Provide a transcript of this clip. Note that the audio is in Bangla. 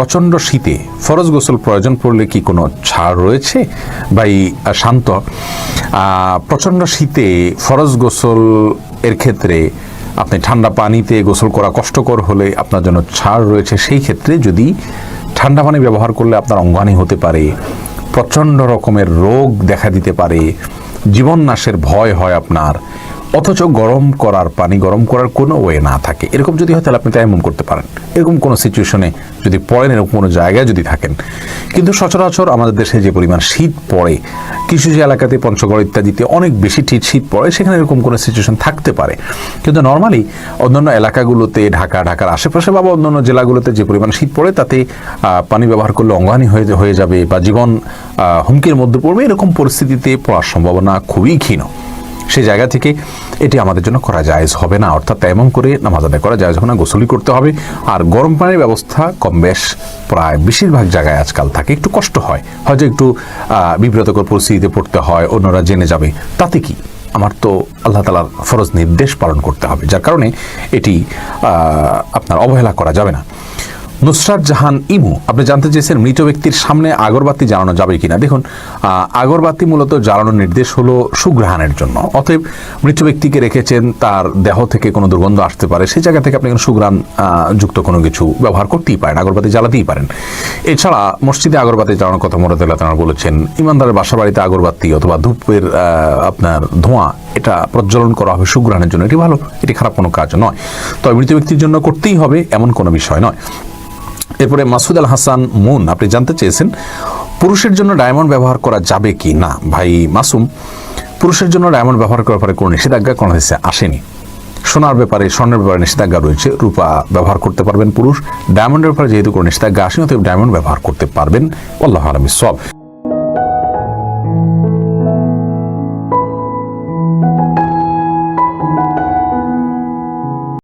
প্রচণ্ড শীতে ফরজ গোসল প্রয়োজন পড়লে কি কোনো ছাড় রয়েছে? বা এই শান্ত। প্রচণ্ড শীতে ফরজ গোসল এর ক্ষেত্রে আপনি ঠান্ডা পানিতে গোসল করা কষ্টকর হলে আপনার জন্য ছাড় রয়েছে। সেই ক্ষেত্রে যদি ঠান্ডা পানি ব্যবহার করলে আপনার অঙ্গানি হতে পারে, প্রচণ্ড রকমের রোগ দেখা দিতে পারে, জীবন নাশের ভয় হয় আপনার। অথচ গরম করার পানি গরম করার কোনো ওয়ে না থাকে। এরকম যদি হয় তাহলে আপনি তাই তাইমুম করতে পারেন। এরকম কোনো সিচুয়েশনে যদি পড়েন, এরকম কোনো জায়গায় যদি থাকেন। কিন্তু সচরাচর আমাদের দেশে যে পরিমাণ শীত পড়ে, কিছু যে এলাকাতে পঞ্চগড় ইত্যাদিতে অনেক বেশি ঠিক শীত পড়ে, সেখানে এরকম কোনো সিচুয়েশন থাকতে পারে। কিন্তু নর্মালি অন্যান্য এলাকাগুলোতে, ঢাকা, ঢাকার আশেপাশে বা অন্যান্য জেলাগুলোতে যে পরিমাণ শীত পড়ে, তাতে পানি ব্যবহার করলে অঙ্গানি হয়ে হয়ে যাবে বা জীবন হুমকির মধ্যে পড়বে। এরকম পরিস্থিতিতে পড়ার সম্ভাবনা খুবই ক্ষীণ। সেই জায়গা থেকে এটি আমাদের জন্য করা জায়েজ হবে না। অর্থাৎ তেমন করে নামাজ আদায় করা জায়েজ হবে না, গোসলই করতে হবে। আর গরম পানির ব্যবস্থা কম বেশ প্রায় বেশিরভাগ জায়গায় আজকাল থাকে। একটু কষ্ট হয়। হয়তো একটু বিব্রতকর পরিস্থিতিতে পড়তে হয়, অন্যরা জেনে যাবে। তাতে কি? আমার তো আল্লাহ তালার ফরজ নির্দেশ পালন করতে হবে। যার কারণে এটি আপনার অবহেলা করা যাবে না। নুসরাত জাহান ইমু, আপনি জানতে চেয়েছেন মৃত ব্যক্তির সামনে আগরবাতি জ্বালানো যাবে কিনা। দেখুন আগরবাতি মূলত জ্বালানোর নির্দেশ হলো সুগ্রহণের জন্য। অতএব মৃত ব্যক্তিকে রেখেছেন, তার দেহ থেকে কোনো দুর্গন্ধ আসতে পারে সেই জায়গা থেকে আপনি কোনো সুগ্রাণ যুক্ত কোনো কিছু ব্যবহার করতেই পারেন, আগরবাতি জ্বালাতেই পারেন। এছাড়া মসজিদে আগরবাতি জ্বালানোর কথা মোরাদুল্লাহ তারা বলেছেন, ইমানদারের বাসা বাড়িতে আগরবাতি অথবা ধূপের আপনার ধোঁয়া, এটা প্রজ্বলন করা হবে সুগ্রহণের জন্য। এটি ভালো, এটি খারাপ কোনো কাজ নয়। তবে মৃত ব্যক্তির জন্য করতেই হবে, এমন কোনো বিষয় নয়। এরপরে মাসুদ আল হাসান মুন, আপনি জানতে চেয়েছেন, পুরুষের জন্য ডায়মন্ড ব্যবহার করা যাবে কি? না, ভাই মাসুম, পুরুষের জন্য ডায়মন্ড ব্যবহার করার পরে কোনো নিষেধাজ্ঞা কোনো দেশে আসেনি। সোনার ব্যাপারে, স্বর্ণের ব্যাপারে নিষেধাজ্ঞা রয়েছে, রূপা ব্যবহার করতে পারবেন পুরুষ, ডায়মন্ডের ব্যাপারে যেহেতু কোনো নিষেধাজ্ঞা আসেনি, অতএব ডায়মন্ড ব্যবহার করতে পারবেন আল্লাহ আলমী সব